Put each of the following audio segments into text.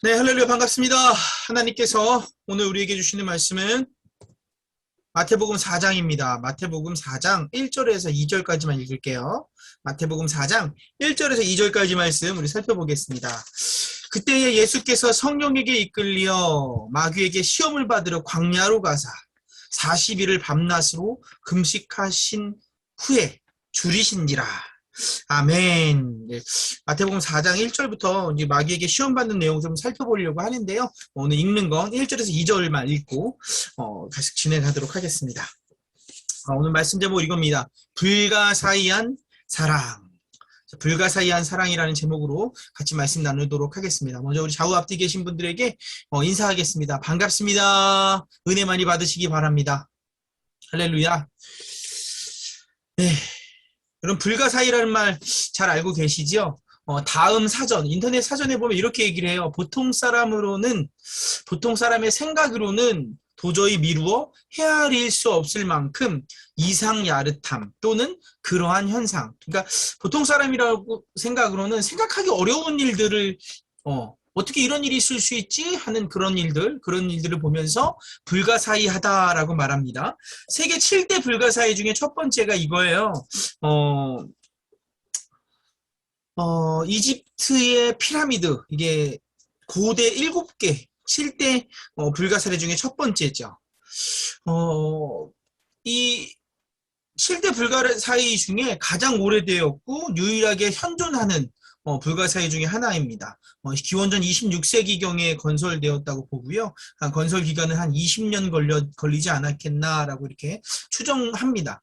네, 할렐루야 반갑습니다. 하나님께서 오늘 우리에게 주시는 말씀은 마태복음 4장입니다. 마태복음 4장 1절에서 2절까지만 읽을게요. 마태복음 4장 1절에서 2절까지 말씀 우리 살펴보겠습니다. 그때에 예수께서 성령에게 이끌려 마귀에게 시험을 받으러 광야로 가사 40일을 밤낮으로 금식하신 후에 줄이신지라. 아멘. 네. 마태복음 4장 1절부터 이제 마귀에게 시험 받는 내용 좀 살펴보려고 하는데요. 오늘 읽는 건 1절에서 2절만 읽고 어, 계속 진행하도록 하겠습니다. 어, 오늘 말씀 제목 이겁니다. 불가사의한 사랑. 불가사의한 사랑이라는 제목으로 같이 말씀 나누도록 하겠습니다. 먼저 우리 좌우 앞뒤 계신 분들에게 어, 인사하겠습니다. 반갑습니다. 은혜 많이 받으시기 바랍니다. 할렐루야. 네. 여러분 불가사의라는 말 잘 알고 계시죠? 어, 다음 사전, 인터넷 사전에 보면 이렇게 얘기를 해요. 보통 사람으로는, 보통 사람의 생각으로는 도저히 미루어 헤아릴 수 없을 만큼 이상 야릇함 또는 그러한 현상. 그러니까 보통 사람이라고 생각으로는 생각하기 어려운 일들을 어, 어떻게 이런 일이 있을 수 있지 하는 그런 일들, 그런 일들을 보면서 불가사의하다라고 말합니다. 세계 7대 불가사의 중에 첫 번째가 이거예요. 어, 어, 이집트의 피라미드, 이게 고대 7개, 7대 어, 불가사의 중에 첫 번째죠. 어, 이 7대 불가사의 중에 가장 오래되었고 유일하게 현존하는 어, 불가사의 중에 하나입니다. 어, 기원전 26세기경에 건설되었다고 보고요. 한 건설 기간은 한 20년 걸려, 걸리지 않았겠나라고 이렇게 추정합니다.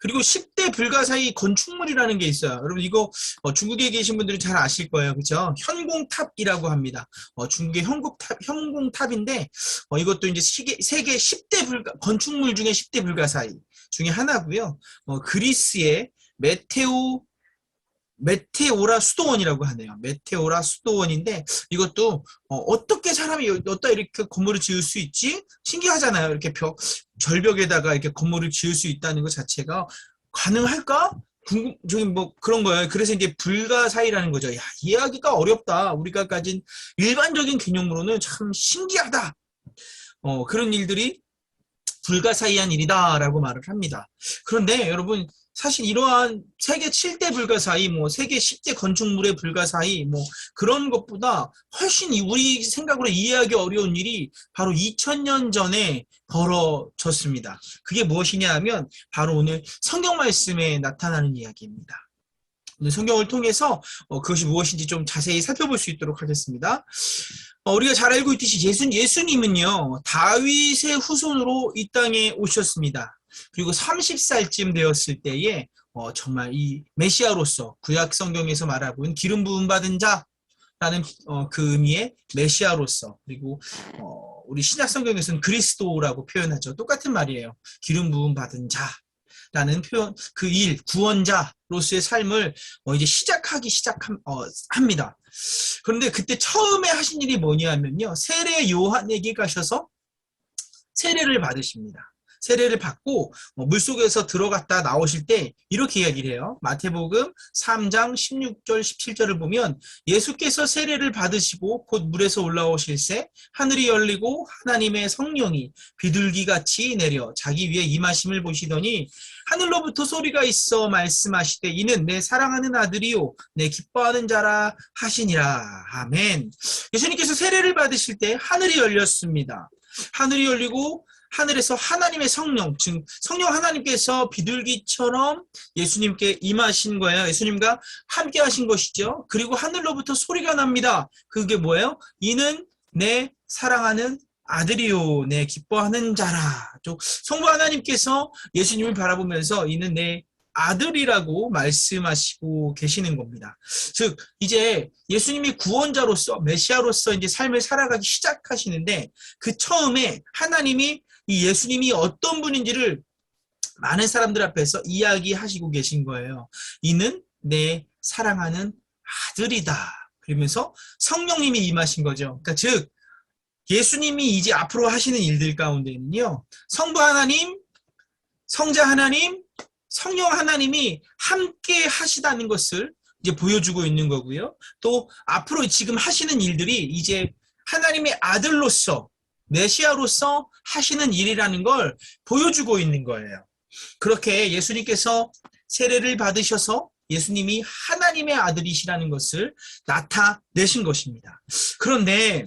그리고 10대 불가사의 건축물이라는 게 있어요. 여러분 이거 어, 중국에 계신 분들은 잘 아실 거예요. 그렇죠? 현공탑이라고 합니다. 어, 중국의 현공탑, 현공탑인데 어, 이것도 이제 세계, 세계 10대 불가, 건축물 중에 10대 불가사의 중에 하나고요. 어, 그리스의 메테오 메테오라 수도원이라고 하네요. 메테오라 수도원인데 이것도 어, 떻게 사람이 어디다 이렇게 건물을 지을 수 있지? 신기하잖아요. 이렇게 벽 절벽에다가 이렇게 건물을 지을 수 있다는 것 자체가 가능할까? 궁금, 저기 뭐 그런 거예요. 그래서 이제 불가사의라는 거죠. 야, 이해하기가 어렵다. 우리가 가진 일반적인 개념으로는 참 신기하다. 어, 그런 일들이 불가사의한 일이다라고 말을 합니다. 그런데 여러분 사실 이러한 세계 7대 불가사의, 뭐 세계 10대 건축물의 불가사의, 뭐 그런 것보다 훨씬 우리 생각으로 이해하기 어려운 일이 바로 2000년 전에 벌어졌습니다. 그게 무엇이냐 하면 바로 오늘 성경 말씀에 나타나는 이야기입니다. 오늘 성경을 통해서 어, 그것이 무엇인지 좀 자세히 살펴볼 수 있도록 하겠습니다. 어, 우리가 잘 알고 있듯이 예수, 예수님은요, 다윗의 후손으로 이 땅에 오셨습니다. 그리고 30살쯤 되었을 때에 어, 정말 이 메시아로서 구약 성경에서 말하고 있는 기름 부음 받은 자라는 어, 그 의미의 메시아로서 그리고 어, 우리 신약 성경에서는 그리스도라고 표현하죠. 똑같은 말이에요. 기름 부음 받은 자 라는 표현 그 일 구원자로서의 삶을 어, 이제 시작하기 시작합니다. 그런데 그때 처음에 하신 일이 뭐냐면요. 세례 요한에게 가셔서 세례를 받으십니다. 세례를 받고 뭐 물속에서 들어갔다 나오실 때 이렇게 이야기를 해요. 마태복음 3장 16절 17절을 보면 예수께서 세례를 받으시고 곧 물에서 올라오실새 하늘이 열리고 하나님의 성령이 비둘기같이 내려 자기 위에 임하심을 보시더니 하늘로부터 소리가 있어 말씀하시되 이는 내 사랑하는 아들이요 내 기뻐하는 자라 하시니라. 아멘. 예수님께서 세례를 받으실 때 하늘이 열렸습니다. 하늘이 열리고 하늘에서 하나님의 성령, 즉 성령 하나님께서 비둘기처럼 예수님께 임하신 거예요. 예수님과 함께 하신 것이죠. 그리고 하늘로부터 소리가 납니다. 그게 뭐예요? 이는 내 사랑하는 아들이요, 내 기뻐하는 자라. 성부 하나님께서 예수님을 바라보면서 이는 내 아들이라고 말씀하시고 계시는 겁니다. 즉 이제 예수님이 구원자로서 메시아로서 이제 삶을 살아가기 시작하시는데 그 처음에 하나님이 이 예수님이 어떤 분인지를 많은 사람들 앞에서 이야기하시고 계신 거예요. 이는 내 사랑하는 아들이다. 그러면서 성령님이 임하신 거죠. 그러니까 즉 예수님이 이제 앞으로 하시는 일들 가운데는요. 성부 하나님, 성자 하나님, 성령 하나님이 함께 하시다는 것을 이제 보여주고 있는 거고요. 또 앞으로 지금 하시는 일들이 이제 하나님의 아들로서 메시아로서 하시는 일이라는 걸 보여주고 있는 거예요. 그렇게 예수님께서 세례를 받으셔서 예수님이 하나님의 아들이시라는 것을 나타내신 것입니다. 그런데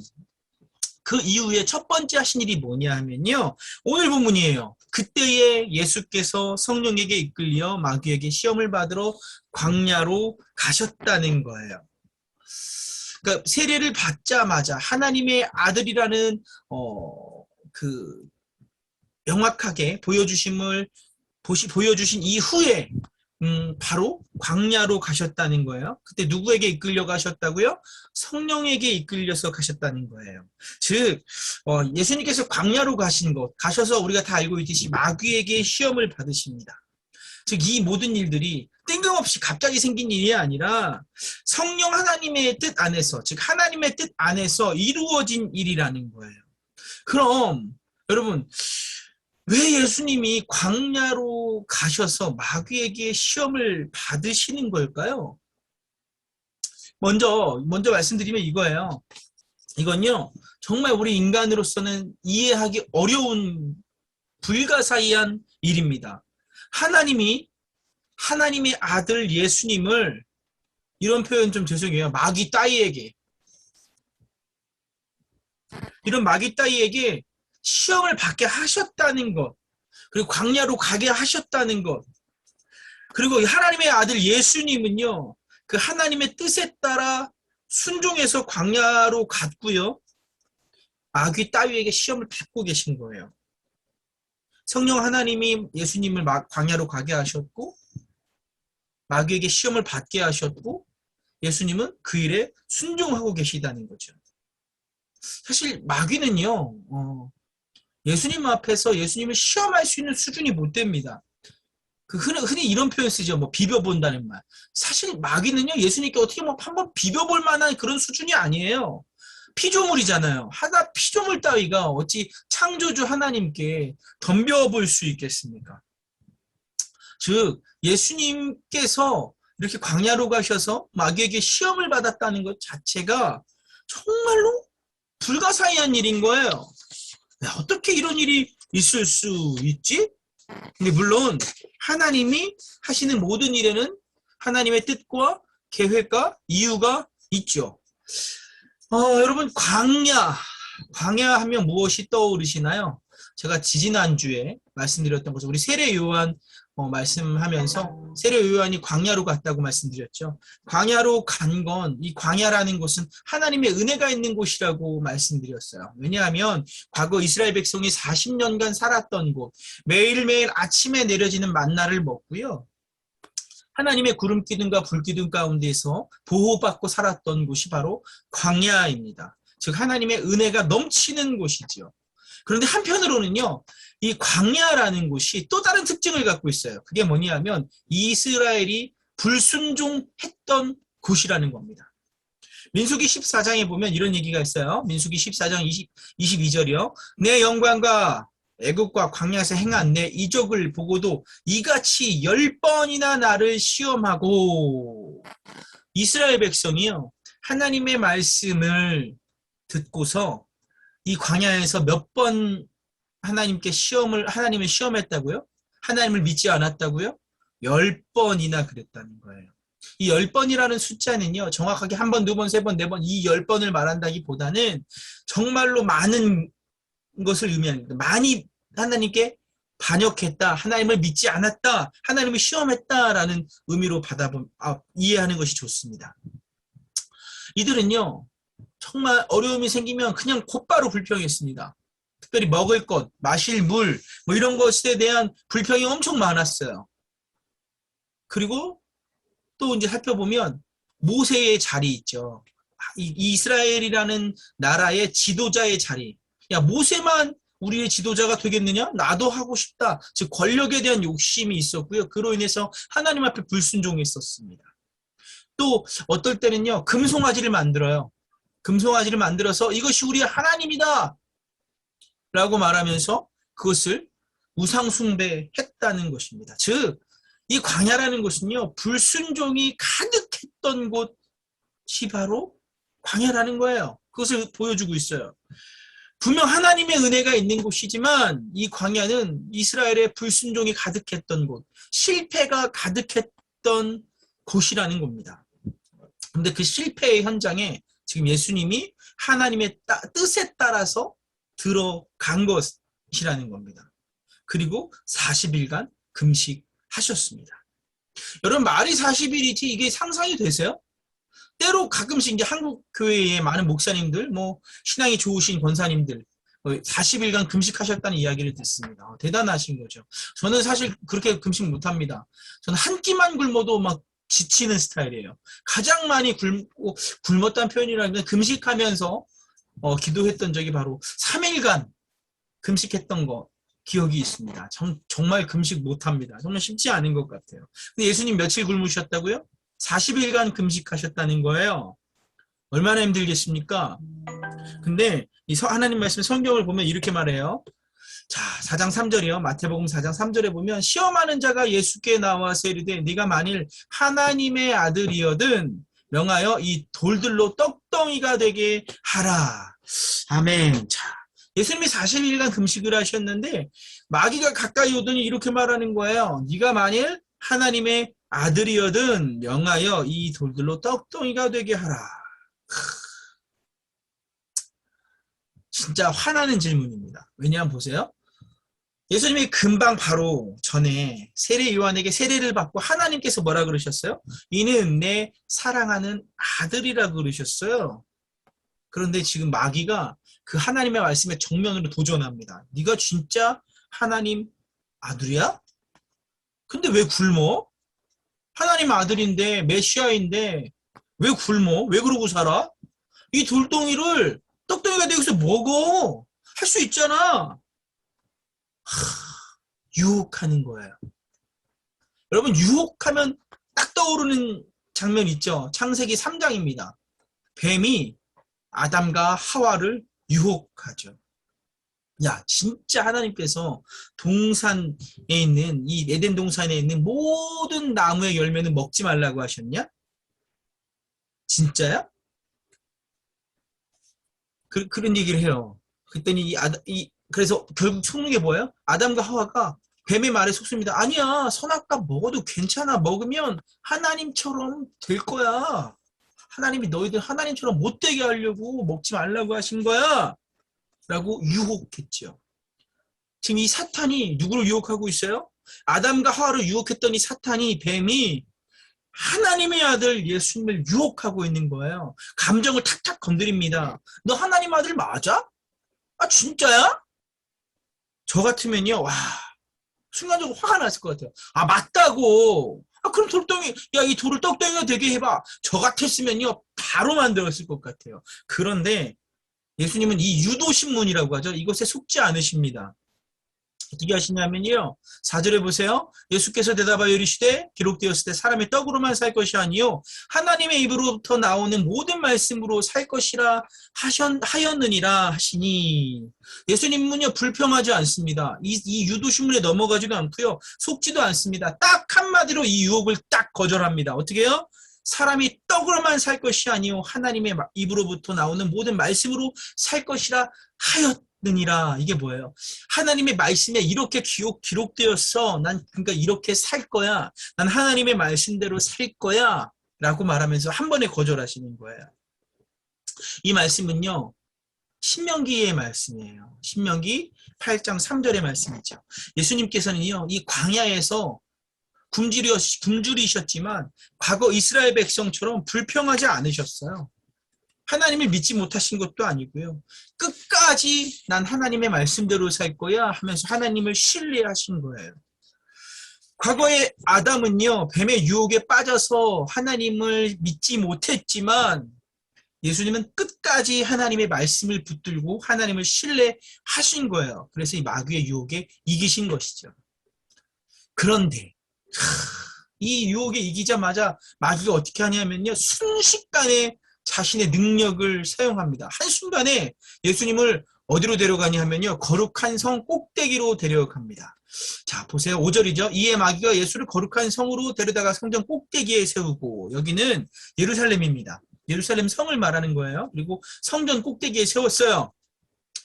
그 이후에 첫 번째 하신 일이 뭐냐 하면요. 오늘 본문이에요. 그때에 예수께서 성령에게 이끌려 마귀에게 시험을 받으러 광야로 가셨다는 거예요. 그러니까 세례를 받자마자 하나님의 아들이라는 어, 그 명확하게 보여주심을 보시, 보여주신 이후에 음, 바로 광야로 가셨다는 거예요. 그때 누구에게 이끌려 가셨다고요? 성령에게 이끌려서 가셨다는 거예요. 즉 어, 예수님께서 광야로 가신 것, 가셔서 우리가 다 알고 있듯이 마귀에게 시험을 받으십니다. 즉 이 모든 일들이 뜬금없이 갑자기 생긴 일이 아니라 성령 하나님의 뜻 안에서, 즉 하나님의 뜻 안에서 이루어진 일이라는 거예요. 그럼 여러분 왜 예수님이 광야로 가셔서 마귀에게 시험을 받으시는 걸까요? 먼저 먼저 말씀드리면 이거예요. 이건요 정말 우리 인간으로서는 이해하기 어려운 불가사의한 일입니다. 하나님이 하나님의 아들 예수님을 이런 표현 좀 죄송해요. 마귀 따위에게 이런 마귀 따위에게 시험을 받게 하셨다는 것, 그리고 광야로 가게 하셨다는 것, 그리고 하나님의 아들 예수님은요, 그 하나님의 뜻에 따라 순종해서 광야로 갔고요, 마귀 따위에게 시험을 받고 계신 거예요. 성령 하나님이 예수님을 광야로 가게 하셨고, 마귀에게 시험을 받게 하셨고, 예수님은 그 일에 순종하고 계시다는 거죠. 사실 마귀는요, 어, 예수님 앞에서 예수님을 시험할 수 있는 수준이 못 됩니다. 그 흔히, 흔히 이런 표현 쓰죠. 뭐 비벼본다는 말. 사실 마귀는요 예수님께 어떻게 뭐 한번 비벼볼 만한 그런 수준이 아니에요. 피조물이잖아요. 하나 피조물 따위가 어찌 창조주 하나님께 덤벼볼 수 있겠습니까? 즉 예수님께서 이렇게 광야로 가셔서 마귀에게 시험을 받았다는 것 자체가 정말로 불가사의한 일인 거예요. 야, 어떻게 이런 일이 있을 수 있지? 근데 물론 하나님이 하시는 모든 일에는 하나님의 뜻과 계획과 이유가 있죠. 어, 여러분 광야, 광야 하면 무엇이 떠오르시나요? 제가 지지난주에 말씀드렸던 것은 우리 세례 요한 어, 말씀하면서 세례 요한이 광야로 갔다고 말씀드렸죠. 광야로 간 건 이 광야라는 곳은 하나님의 은혜가 있는 곳이라고 말씀드렸어요. 왜냐하면 과거 이스라엘 백성이 40년간 살았던 곳, 매일매일 아침에 내려지는 만나를 먹고요. 하나님의 구름 기둥과 불 기둥 가운데서 보호받고 살았던 곳이 바로 광야입니다. 즉 하나님의 은혜가 넘치는 곳이지요. 그런데 한편으로는요, 이 광야라는 곳이 또 다른 특징을 갖고 있어요. 그게 뭐냐면 이스라엘이 불순종했던 곳이라는 겁니다. 민수기 14장에 보면 이런 얘기가 있어요. 민수기 14장 20, 22절이요. 내 영광과 애국과 광야에서 행한 내 이적을 보고도 이같이 열 번이나 나를 시험하고 이스라엘 백성이요. 하나님의 말씀을 듣고서 이 광야에서 몇 번 하나님께 시험을 하나님을 시험했다고요? 하나님을 믿지 않았다고요? 열 번이나 그랬다는 거예요. 이 열 번이라는 숫자는요, 정확하게 한 번, 두 번, 세 번, 네 번, 이 열 번을 말한다기 보다는 정말로 많은 것을 의미합니다. 많이 하나님께 반역했다, 하나님을 믿지 않았다, 하나님을 시험했다라는 의미로 받아보, 아, 이해하는 것이 좋습니다. 이들은요, 정말 어려움이 생기면 그냥 곧바로 불평했습니다. 특별히 먹을 것, 마실 물, 뭐 이런 것에 대한 불평이 엄청 많았어요. 그리고 또 이제 살펴보면 모세의 자리 있죠. 이, 이스라엘이라는 나라의 지도자의 자리. 야, 모세만 우리의 지도자가 되겠느냐? 나도 하고 싶다. 즉, 권력에 대한 욕심이 있었고요. 그로 인해서 하나님 앞에 불순종했었습니다. 또, 어떨 때는요, 금송아지를 만들어요. 금송아지를 만들어서 이것이 우리의 하나님이다. 라고 말하면서 그것을 우상숭배했다는 것입니다. 즉, 이 광야라는 곳은요, 불순종이 가득했던 곳이 바로 광야라는 거예요. 그것을 보여주고 있어요. 분명 하나님의 은혜가 있는 곳이지만 이 광야는 이스라엘의 불순종이 가득했던 곳, 실패가 가득했던 곳이라는 겁니다. 근데 그 실패의 현장에 지금 예수님이 하나님의 따, 뜻에 따라서 들어간 것이라는 겁니다. 그리고 40일간 금식하셨습니다. 여러분 말이 40일이지 이게 상상이 되세요? 때로 가끔씩 이제 한국 교회의 많은 목사님들, 뭐 신앙이 좋으신 권사님들 40일간 금식하셨다는 이야기를 듣습니다. 어, 대단하신 거죠. 저는 사실 그렇게 금식 못합니다. 저는 한 끼만 굶어도 막 지치는 스타일이에요. 가장 많이 굶고 굶었다는 표현이라는 금식하면서 어, 기도했던 적이 바로 3일간 금식했던 거 기억이 있습니다. 정, 정말 금식 못합니다. 정말 쉽지 않은 것 같아요. 근데 예수님 며칠 굶으셨다고요? 40일간 금식하셨다는 거예요. 얼마나 힘들겠습니까? 근데 이 하나님 말씀 성경을 보면 이렇게 말해요. 자, 4장 3절이요. 마태복음 4장 3절에 보면 시험하는 자가 예수께 나와서 이르되 네가 만일 하나님의 아들이여든 명하여 이 돌들로 떡덩이가 되게 하라. 아멘. 자, 예수님이 40일간 금식을 하셨는데 마귀가 가까이 오더니 이렇게 말하는 거예요. 네가 만일 하나님의 아들이여든 명하여 이 돌들로 떡덩이가 되게 하라. 진짜 화나는 질문입니다. 왜냐하면 보세요. 예수님이 금방 바로 전에 세례 요한에게 세례를 받고 하나님께서 뭐라 그러셨어요? 이는 내 사랑하는 아들이라 그러셨어요. 그런데 지금 마귀가 그 하나님의 말씀에 정면으로 도전합니다. 네가 진짜 하나님 아들이야? 근데 왜 굶어? 하나님 아들인데 메시아인데 왜 굶어? 왜 그러고 살아? 이 돌덩이를 떡덩이가 되고서 먹어. 할 수 있잖아. 하, 유혹하는 거예요. 여러분 유혹하면 딱 떠오르는 장면 있죠. 창세기 3장입니다. 뱀이 아담과 하와를 유혹하죠. 야, 진짜 하나님께서 동산에 있는 이 에덴 동산에 있는 모든 나무의 열매는 먹지 말라고 하셨냐? 진짜야? 그, 그런 얘기를 해요. 그랬더니 이, 아, 이 그래서 결국 속는 게 뭐예요? 아담과 하와가 뱀의 말에 속습니다. 아니야, 선악과 먹어도 괜찮아. 먹으면 하나님처럼 될 거야. 하나님이 너희들 하나님처럼 못되게 하려고 먹지 말라고 하신 거야. 라고 유혹했죠. 지금 이 사탄이 누구를 유혹하고 있어요? 아담과 하와를 유혹했던 이 사탄이 뱀이 하나님의 아들 예수님을 유혹하고 있는 거예요. 감정을 탁탁 건드립니다. 너 하나님 아들 맞아? 아 진짜야? 저 같으면요, 와 순간적으로 화가 났을 것 같아요. 아 맞다고. 아 그럼 돌덩이, 야 이 돌을 떡덩이가 되게 해봐. 저 같았으면요 바로 만들었을 것 같아요. 그런데 예수님은 이 유도신문이라고 하죠. 이것에 속지 않으십니다. 어떻게 하시냐면요. 4절에 보세요. 예수께서 대답하여 이르시되 기록되었을 때 사람의 떡으로만 살 것이 아니요 하나님의 입으로부터 나오는 모든 말씀으로 살 것이라 하셨, 하였느니라 하시니 예수님은요 불평하지 않습니다. 이, 이 유도신문에 넘어가지도 않고요. 속지도 않습니다. 딱 한마디로 이 유혹을 딱 거절합니다. 어떻게 해요? 사람이 떡으로만 살 것이 아니요 하나님의 입으로부터 나오는 모든 말씀으로 살 것이라 하였느니라. 이게 뭐예요? 하나님의 말씀에 이렇게 기록, 기록되었어. 난 그러니까 이렇게 살 거야. 난 하나님의 말씀대로 살 거야. 라고 말하면서 한 번에 거절하시는 거예요. 이 말씀은요 신명기의 말씀이에요. 신명기 8장 3절의 말씀이죠. 예수님께서는요 이 광야에서 굶주리셨지만 과거 이스라엘 백성처럼 불평하지 않으셨어요. 하나님을 믿지 못하신 것도 아니고요. 끝까지 난 하나님의 말씀대로 살 거야 하면서 하나님을 신뢰하신 거예요. 과거에 아담은요, 뱀의 유혹에 빠져서 하나님을 믿지 못했지만 예수님은 끝까지 하나님의 말씀을 붙들고 하나님을 신뢰하신 거예요. 그래서 이 마귀의 유혹에 이기신 것이죠. 그런데 이 유혹에 이기자마자 마귀가 어떻게 하냐면요. 순식간에 자신의 능력을 사용합니다. 한순간에 예수님을 어디로 데려가냐 하면요. 거룩한 성 꼭대기로 데려갑니다. 자, 보세요. 5절이죠. 이에 마귀가 예수를 거룩한 성으로 데려다가 성전 꼭대기에 세우고 여기는 예루살렘입니다. 예루살렘 성을 말하는 거예요. 그리고 성전 꼭대기에 세웠어요.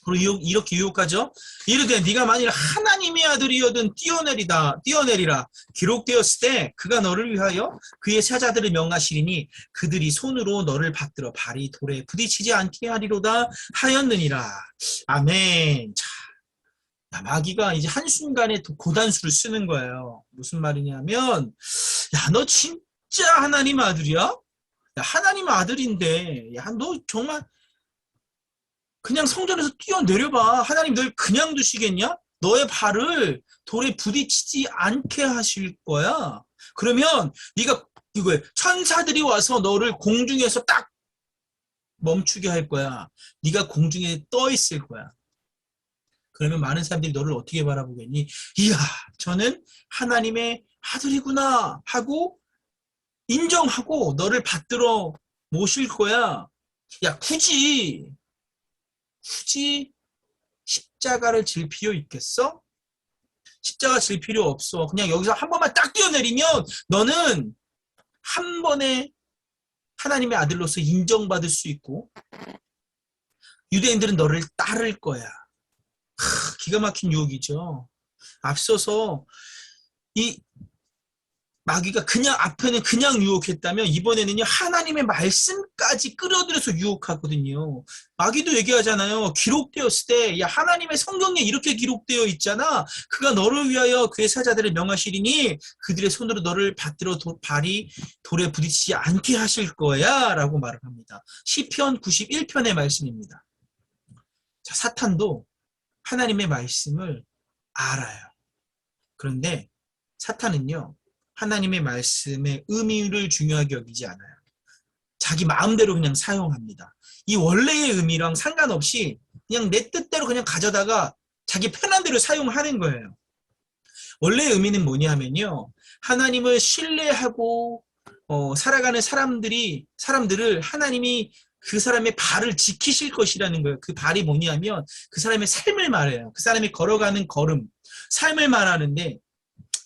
그리고 이렇게 유혹하죠. 이르되 네가 만일 하나님의 아들이여든 뛰어내리다 뛰어내리라 기록되었을 때 그가 너를 위하여 그의 사자들을 명하시리니 그들이 손으로 너를 받들어 발이 돌에 부딪히지 않게 하리로다 하였느니라. 아멘. 자, 마귀가 이제 한순간에 고단수를 쓰는 거예요. 무슨 말이냐면 야 너 진짜 하나님 아들이야? 야, 하나님 아들인데 야 너 정말 그냥 성전에서 뛰어내려봐. 하나님 널 그냥 두시겠냐? 너의 발을 돌에 부딪히지 않게 하실 거야. 그러면 네가 이거 천사들이 와서 너를 공중에서 딱 멈추게 할 거야. 네가 공중에 떠 있을 거야. 그러면 많은 사람들이 너를 어떻게 바라보겠니? 이야, 저는 하나님의 아들이구나 하고 인정하고 너를 받들어 모실 거야. 야, 굳이 굳이 십자가를 질 필요 있겠어? 십자가 질 필요 없어. 그냥 여기서 한 번만 딱 뛰어내리면 너는 한 번에 하나님의 아들로서 인정받을 수 있고 유대인들은 너를 따를 거야. 하, 기가 막힌 유혹이죠. 앞서서 이 마귀가 그냥 앞에는 그냥 유혹했다면 이번에는요 하나님의 말씀까지 끌어들여서 유혹하거든요. 마귀도 얘기하잖아요. 기록되었을 때 야 하나님의 성경에 이렇게 기록되어 있잖아. 그가 너를 위하여 그의 사자들을 명하시리니 그들의 손으로 너를 받들어 도, 발이 돌에 부딪히지 않게 하실 거야라고 말을 합니다. 시편 91편의 말씀입니다. 자, 사탄도 하나님의 말씀을 알아요. 그런데 사탄은요. 하나님의 말씀의 의미를 중요하게 여기지 않아요. 자기 마음대로 그냥 사용합니다. 이 원래의 의미랑 상관없이 그냥 내 뜻대로 그냥 가져다가 자기 편한 대로 사용하는 거예요. 원래의 의미는 뭐냐면요. 하나님을 신뢰하고 어, 살아가는 사람들이 사람들을 하나님이 그 사람의 발을 지키실 것이라는 거예요. 그 발이 뭐냐면 그 사람의 삶을 말해요. 그 사람이 걸어가는 걸음, 삶을 말하는데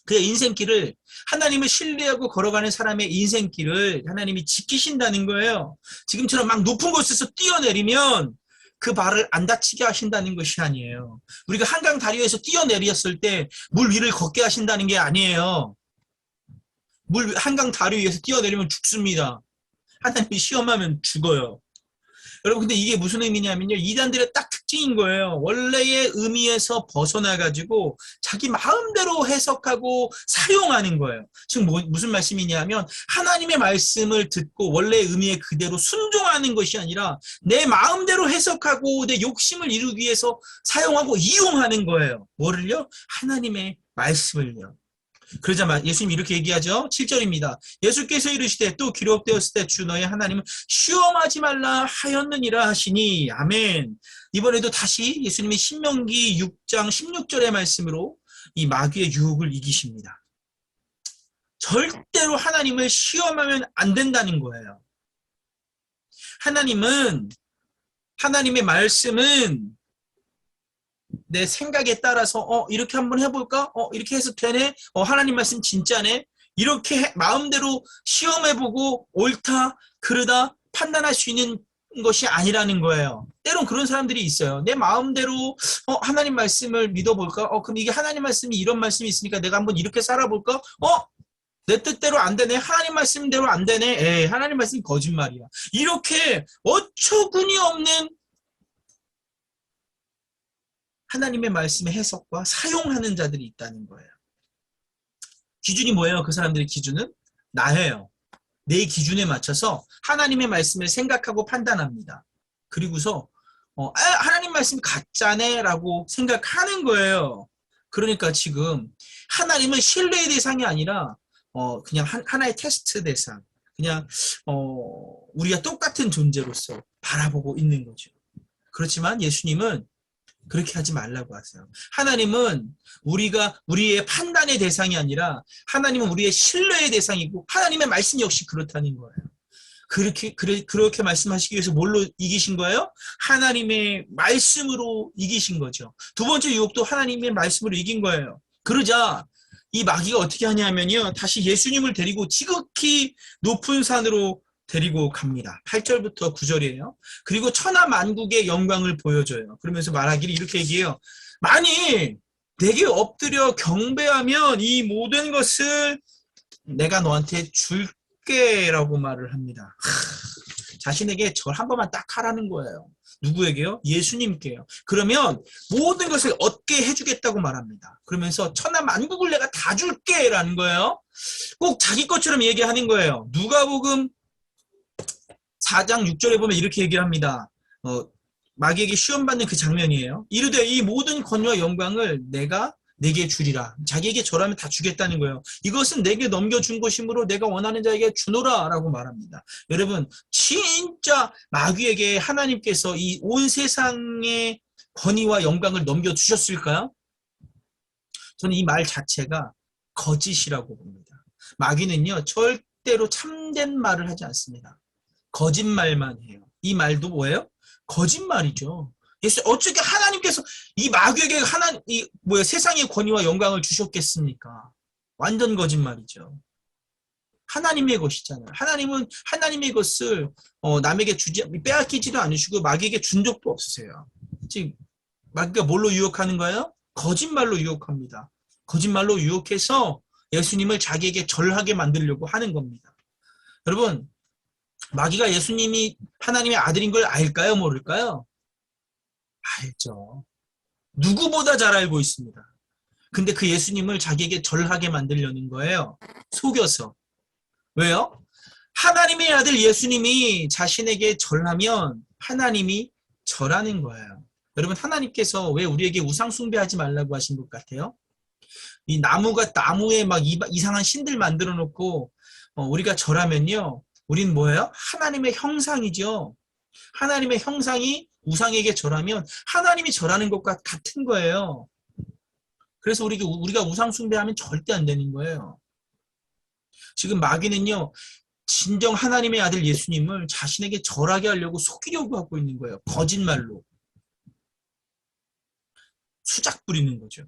그의 인생길을 하나님을 신뢰하고 걸어가는 사람의 인생길을 하나님이 지키신다는 거예요. 지금처럼 막 높은 곳에서 뛰어내리면 그 발을 안 다치게 하신다는 것이 아니에요. 우리가 한강 다리에서 뛰어내렸을 때 물 위를 걷게 하신다는 게 아니에요. 물 한강 다리 위에서 뛰어내리면 죽습니다. 하나님이 시험하면 죽어요. 여러분 근데 이게 무슨 의미냐면요. 이단들의 딱 특징인 거예요. 원래의 의미에서 벗어나가지고 자기 마음대로 해석하고 사용하는 거예요. 지금 뭐, 무슨 말씀이냐면 하나님의 말씀을 듣고 원래의 의미에 그대로 순종하는 것이 아니라 내 마음대로 해석하고 내 욕심을 이루기 위해서 사용하고 이용하는 거예요. 뭐를요? 하나님의 말씀을요. 그러자 예수님 이렇게 얘기하죠. 7절입니다. 예수께서 이르시되 또 기록되었을 때 주 너의 하나님은 시험하지 말라 하였느니라 하시니 아멘. 이번에도 다시 예수님이 신명기 6장 16절의 말씀으로 이 마귀의 유혹을 이기십니다. 절대로 하나님을 시험하면 안 된다는 거예요. 하나님은 하나님의 말씀은 내 생각에 따라서 어 이렇게 한번 해볼까? 어 이렇게 해서 되네? 어 하나님 말씀 진짜네? 이렇게 해, 마음대로 시험해보고 옳다 그르다 판단할 수 있는 것이 아니라는 거예요. 때론 그런 사람들이 있어요. 내 마음대로 어 하나님 말씀을 믿어볼까? 어 그럼 이게 하나님 말씀이 이런 말씀이 있으니까 내가 한번 이렇게 살아볼까? 어 내 뜻대로 안 되네. 하나님 말씀대로 안 되네. 에 하나님 말씀 거짓말이야. 이렇게 어처구니 없는 하나님의 말씀의 해석과 사용하는 자들이 있다는 거예요. 기준이 뭐예요? 그 사람들의 기준은 나예요. 내 기준에 맞춰서 하나님의 말씀을 생각하고 판단합니다. 그리고서 어, 아, 하나님 말씀 가짜네 라고 생각하는 거예요. 그러니까 지금 하나님은 신뢰의 대상이 아니라 어, 그냥 한, 하나의 테스트 대상, 그냥 어, 우리가 똑같은 존재로서 바라보고 있는 거죠. 그렇지만 예수님은 그렇게 하지 말라고 하세요. 하나님은 우리가 우리의 판단의 대상이 아니라 하나님은 우리의 신뢰의 대상이고 하나님의 말씀 역시 그렇다는 거예요. 그렇게 그래, 그렇게 말씀하시기 위해서 뭘로 이기신 거예요? 하나님의 말씀으로 이기신 거죠. 두 번째 유혹도 하나님의 말씀으로 이긴 거예요. 그러자 이 마귀가 어떻게 하냐면요. 다시 예수님을 데리고 지극히 높은 산으로 데리고 갑니다. 8절부터 9절이에요. 그리고 천하 만국의 영광을 보여줘요. 그러면서 말하기를 이렇게 얘기해요. 만일 내게 엎드려 경배하면 이 모든 것을 내가 너한테 줄게라고 말을 합니다. 하, 자신에게 절 한 번만 딱 하라는 거예요. 누구에게요? 예수님께요. 그러면 모든 것을 얻게 해주겠다고 말합니다. 그러면서 천하 만국을 내가 다 줄게라는 거예요. 꼭 자기 것처럼 얘기하는 거예요. 누가복음 4장 6절에 보면 이렇게 얘기를 합니다. 어, 마귀에게 시험받는 그 장면이에요. 이르되 이 모든 권위와 영광을 내가 내게 주리라. 자기에게 절하면 다 주겠다는 거예요. 이것은 내게 넘겨준 것이므로 내가 원하는 자에게 주노라 라고 말합니다. 여러분 진짜 마귀에게 하나님께서 이 온 세상의 권위와 영광을 넘겨주셨을까요? 저는 이 말 자체가 거짓이라고 봅니다. 마귀는요 절대로 참된 말을 하지 않습니다. 거짓말만 해요. 이 말도 뭐예요? 거짓말이죠. 예수 어떻게 하나님께서 이 마귀에게 하나 이 뭐야 세상의 권위와 영광을 주셨겠습니까? 완전 거짓말이죠. 하나님의 것이잖아요. 하나님은 하나님의 것을 어, 남에게 주지 빼앗기지도 않으시고 마귀에게 준 적도 없으세요. 즉 마귀가 뭘로 유혹하는 거예요? 거짓말로 유혹합니다. 거짓말로 유혹해서 예수님을 자기에게 절하게 만들려고 하는 겁니다. 여러분 마귀가 예수님이 하나님의 아들인 걸 알까요? 모를까요? 알죠. 누구보다 잘 알고 있습니다. 근데 그 예수님을 자기에게 절하게 만들려는 거예요. 속여서. 왜요? 하나님의 아들 예수님이 자신에게 절하면 하나님이 절하는 거예요. 여러분 하나님께서 왜 우리에게 우상 숭배하지 말라고 하신 것 같아요? 이 나무가 나무에 막 이상한 신들 만들어 놓고 어, 우리가 절하면요. 우린 뭐예요? 하나님의 형상이죠. 하나님의 형상이 우상에게 절하면 하나님이 절하는 것과 같은 거예요. 그래서 우리가, 우상 숭배하면 절대 안 되는 거예요. 지금 마귀는요, 진정 하나님의 아들 예수님을 자신에게 절하게 하려고 속이려고 하고 있는 거예요. 거짓말로. 수작 부리는 거죠.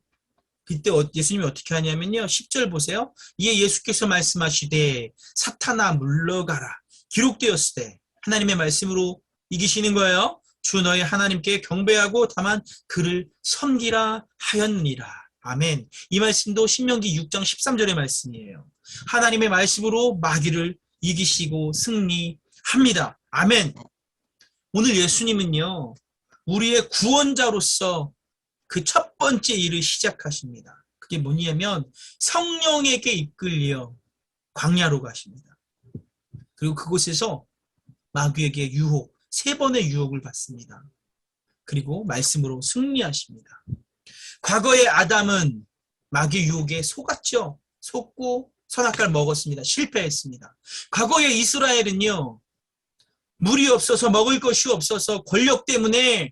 그때 어, 예수님이 어떻게 하냐면요. 10절 보세요. 이에 예수께서 말씀하시되 사탄아 물러가라. 기록되었을 때 하나님의 말씀으로 이기시는 거예요. 주 너의 하나님께 경배하고 다만 그를 섬기라 하였느니라. 아멘. 이 말씀도 신명기 6장 13절의 말씀이에요. 하나님의 말씀으로 마귀를 이기시고 승리합니다. 아멘. 오늘 예수님은요. 우리의 구원자로서 그 첫 번째 일을 시작하십니다. 그게 뭐냐면 성령에게 이끌려 광야로 가십니다. 그리고 그곳에서 마귀에게 유혹, 세 번의 유혹을 받습니다. 그리고 말씀으로 승리하십니다. 과거의 아담은 마귀 유혹에 속았죠. 속고 선악과를 먹었습니다. 실패했습니다. 과거의 이스라엘은요. 물이 없어서 먹을 것이 없어서 권력 때문에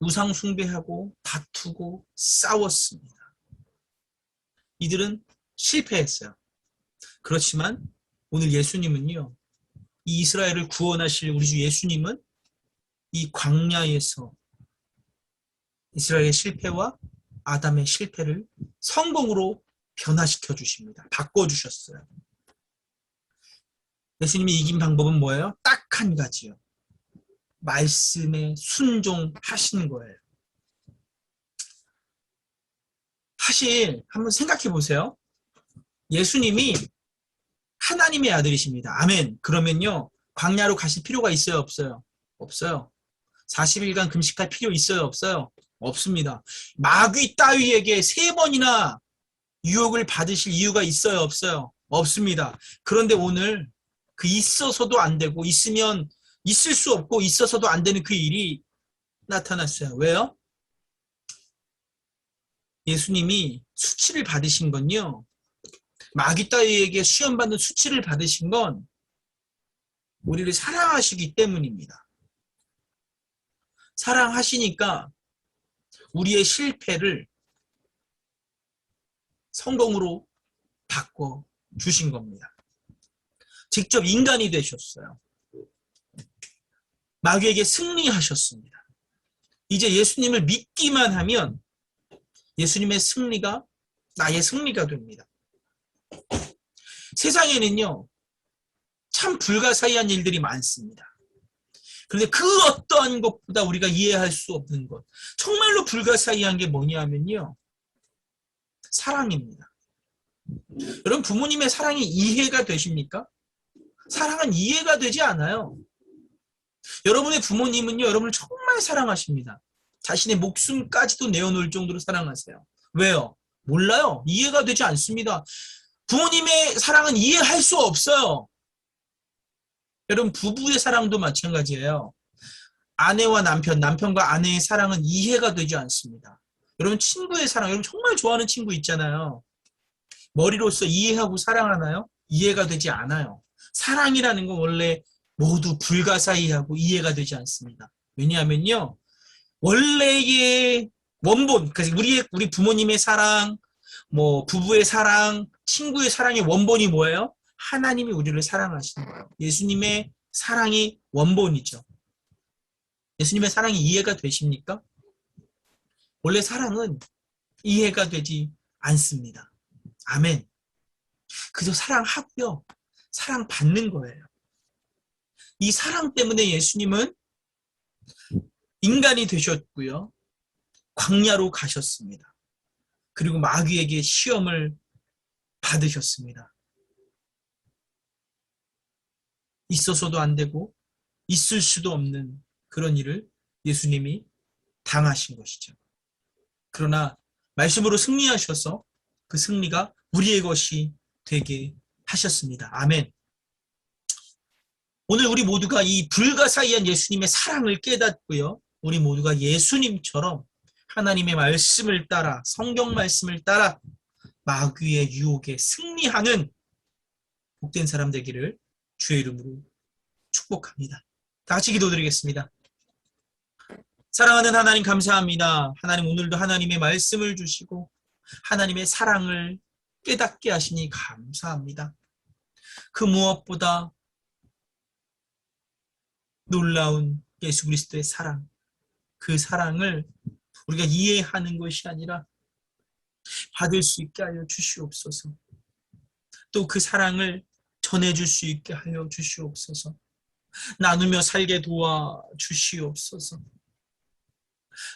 우상 숭배하고 다투고 싸웠습니다. 이들은 실패했어요. 그렇지만 오늘 예수님은요. 이 이스라엘을 구원하실 우리 주 예수님은 이 광야에서 이스라엘의 실패와 아담의 실패를 성공으로 변화시켜 주십니다. 바꿔 주셨어요. 예수님이 이긴 방법은 뭐예요? 딱 한 가지요. 말씀에 순종하시는 거예요. 사실 한번 생각해 보세요. 예수님이 하나님의 아들이십니다. 아멘. 그러면요. 광야로 가실 필요가 있어요, 없어요? 없어요. 40일간 금식할 필요 있어요, 없어요? 없습니다. 마귀 따위에게 세 번이나 유혹을 받으실 이유가 있어요, 없어요? 없습니다. 그런데 오늘 그 있어서도 안 되고 있으면 있을 수 없고 있어서도 안 되는 그 일이 나타났어요. 왜요? 예수님이 수치를 받으신 건요. 마귀 따위에게 수염받는 수치를 받으신 건 우리를 사랑하시기 때문입니다. 사랑하시니까 우리의 실패를 성공으로 바꿔 주신 겁니다. 직접 인간이 되셨어요. 마귀에게 승리하셨습니다. 이제 예수님을 믿기만 하면 예수님의 승리가 나의 승리가 됩니다. 세상에는요, 참 불가사의한 일들이 많습니다. 그런데 그 어떠한 것보다 우리가 이해할 수 없는 것, 정말로 불가사의한 게 뭐냐면요. 사랑입니다. 여러분 부모님의 사랑이 이해가 되십니까? 사랑은 이해가 되지 않아요. 여러분의 부모님은요, 여러분을 정말 사랑하십니다. 자신의 목숨까지도 내어놓을 정도로 사랑하세요. 왜요? 몰라요. 이해가 되지 않습니다. 부모님의 사랑은 이해할 수 없어요. 여러분, 부부의 사랑도 마찬가지예요. 아내와 남편, 남편과 아내의 사랑은 이해가 되지 않습니다. 여러분, 친구의 사랑, 여러분 정말 좋아하는 친구 있잖아요. 머리로서 이해하고 사랑하나요? 이해가 되지 않아요. 사랑이라는 건 원래 모두 불가사의하고 이해가 되지 않습니다. 왜냐하면요. 원래의 원본, 그러니까 우리 우리 부모님의 사랑, 뭐 부부의 사랑, 친구의 사랑의 원본이 뭐예요? 하나님이 우리를 사랑하시는 거예요. 예수님의 사랑이 원본이죠. 예수님의 사랑이 이해가 되십니까? 원래 사랑은 이해가 되지 않습니다. 아멘. 그저 사랑하고요. 사랑받는 거예요. 이 사랑 때문에 예수님은 인간이 되셨고요. 광야로 가셨습니다. 그리고 마귀에게 시험을 받으셨습니다. 있어서도 안 되고 있을 수도 없는 그런 일을 예수님이 당하신 것이죠. 그러나 말씀으로 승리하셔서 그 승리가 우리의 것이 되게 하셨습니다. 아멘. 오늘 우리 모두가 이 불가사의한 예수님의 사랑을 깨닫고요. 우리 모두가 예수님처럼 하나님의 말씀을 따라 성경 말씀을 따라 마귀의 유혹에 승리하는 복된 사람 되기를 주의 이름으로 축복합니다. 다 같이 기도드리겠습니다. 사랑하는 하나님 감사합니다. 하나님 오늘도 하나님의 말씀을 주시고 하나님의 사랑을 깨닫게 하시니 감사합니다. 그 무엇보다 놀라운 예수 그리스도의 사랑, 그 사랑을 우리가 이해하는 것이 아니라 받을 수 있게 하여 주시옵소서. 또 그 사랑을 전해줄 수 있게 하여 주시옵소서. 나누며 살게 도와 주시옵소서.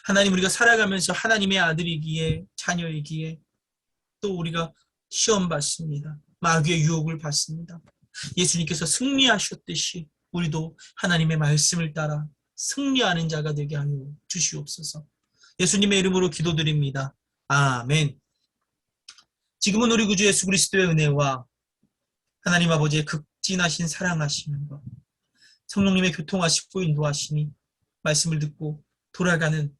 하나님 우리가 살아가면서 하나님의 아들이기에 자녀이기에 또 우리가 시험 받습니다. 마귀의 유혹을 받습니다. 예수님께서 승리하셨듯이 우리도 하나님의 말씀을 따라 승리하는 자가 되게 하여 주시옵소서. 예수님의 이름으로 기도드립니다. 아멘. 지금은 우리 구주 예수 그리스도의 은혜와 하나님 아버지의 극진하신 사랑하심과 성령님의 교통하시고 인도하시니 말씀을 듣고 돌아가는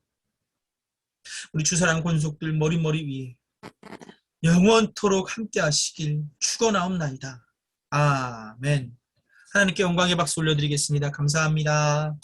우리 주사랑 권속들 머리머리 위에 영원토록 함께 하시길 축원하옵나이다. 아멘. 하나님께 영광의 박수 올려드리겠습니다. 감사합니다.